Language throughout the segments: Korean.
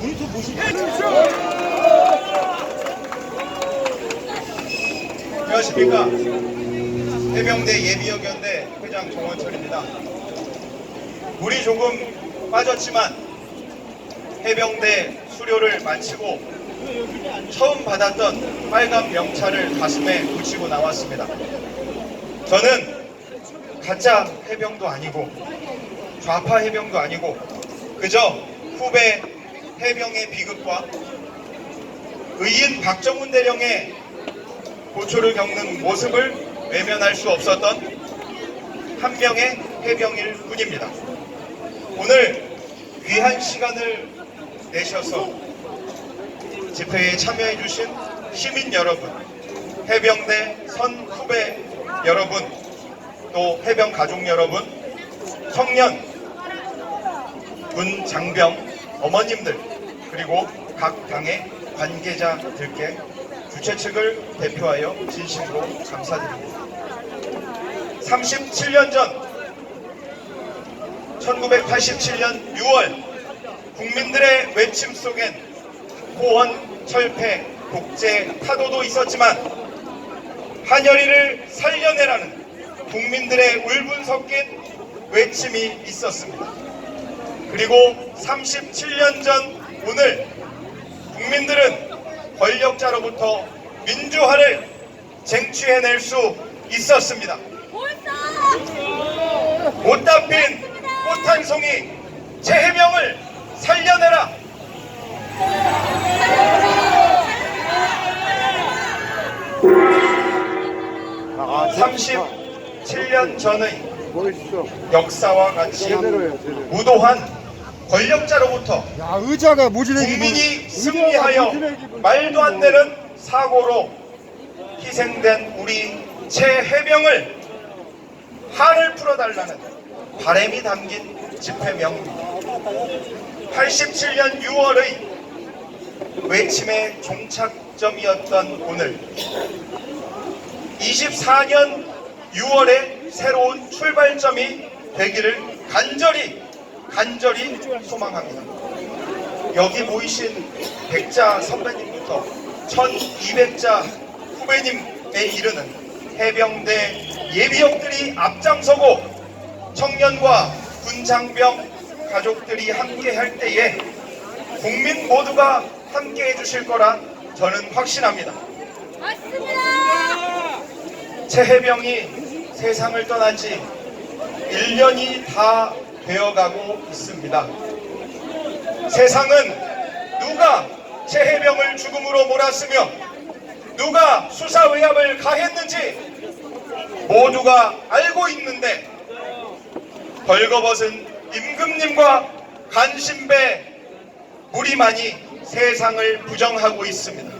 모니터 보시고 안녕하십니까. 해병대 예비역연대 회장 정원철입니다. 물이 조금 빠졌지만 해병대 수료를 마치고 처음 받았던 빨간 명찰을 가슴에 붙이고 나왔습니다. 저는 가짜 해병도 아니고 좌파 해병도 아니고 그저 후배 해병의 비극과 의인 박정훈 대령의 고초를 겪는 모습을 외면할 수 없었던 한 명의 해병일 뿐입니다. 오늘 귀한 시간을 내셔서 집회에 참여해 주신 시민 여러분, 해병대 선후배 여러분, 또 해병 가족 여러분, 청년, 군 장병 어머님들, 그리고 각 당의 관계자들께 주최 측을 대표하여 진심으로 감사드립니다. 37년 전 1987년 6월 국민들의 외침 속엔 호원, 철폐, 독재, 타도도 있었지만 한여리를 살려내라는 국민들의 울분 섞인 외침이 있었습니다. 그리고 37년 전 오늘 국민들은 권력자로부터 민주화를 쟁취해낼 수 있었습니다. 못다 핀 꽃 한 송이 제 해명을 살려내라. 아, 37년 전의 멋있어 역사와 같이 무도한 권력자로부터 야 의자가 기분 국민이 승리하여 말도 안 되는 사고로 희생된 우리 최해병을 한을 풀어달라는 바램이 담긴 집회명입니다. 87년 6월의 외침의 종착점이었던 오늘 24년 6월의 새로운 출발점이 되기를 간절히 간절히 소망합니다. 여기 모이신 백자 선배님부터 1200자 후배님에 이르는 해병대 예비역들이 앞장서고 청년과 군장병 가족들이 함께 할 때에 국민 모두가 함께 해주실 거라 저는 확신합니다. 맞습니다. 최해병이 세상을 떠난 지 1년이 다 되어가고 있습니다. 세상은 누가 최해병을 죽음으로 몰았으며 누가 수사의압을 가했는지 모두가 알고 있는데 벌거벗은 임금님과 간신배 무리만이 세상을 부정하고 있습니다.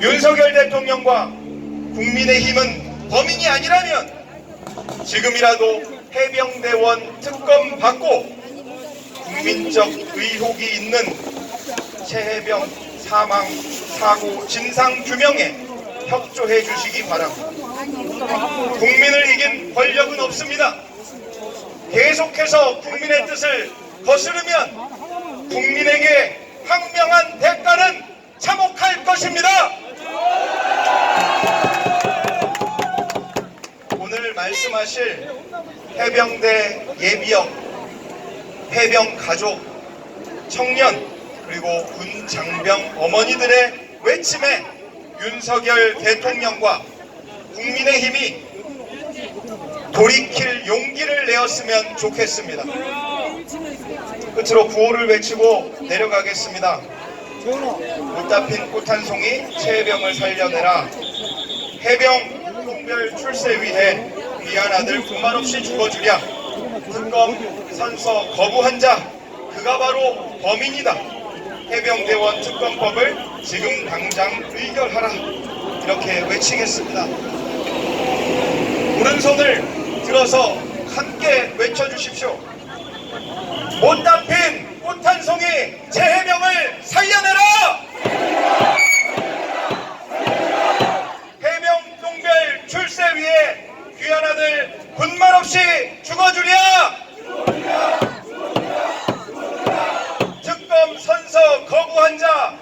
윤석열 대통령과 국민의힘은 범인이 아니라면 지금이라도 해병대원 특검 받고 국민적 의혹이 있는 최해병 사망 사고 진상 규명에 협조해 주시기 바랍니다. 국민을 이긴 권력은 없습니다. 계속해서 국민의 뜻을 거스르면 국민에게 항명한 대가는 참혹할 것입니다. 오늘 말씀하실 해병대 예비역, 해병 가족, 청년, 그리고 군 장병 어머니들의 외침에 윤석열 대통령과 국민의 힘이 돌이킬 용기를 내었으면 좋겠습니다. 끝으로 구호를 외치고 내려가겠습니다. 못다 핀꽃한 송이 최해병을 살려내라. 해병 공별 출세 위해 귀한 아들 군말 없이 죽어주랴. 특검 선서 거부한 자 그가 바로 범인이다. 해병대원 특검법을 지금 당장 의결하라. 이렇게 외치겠습니다. 오른손을 들어서 함께 외쳐주십시오. 못다 핀꽃한 송이 제 해병을 살려내라! 해병 동별 출세 위에 귀한 아들 군말 없이 죽어주랴! 바로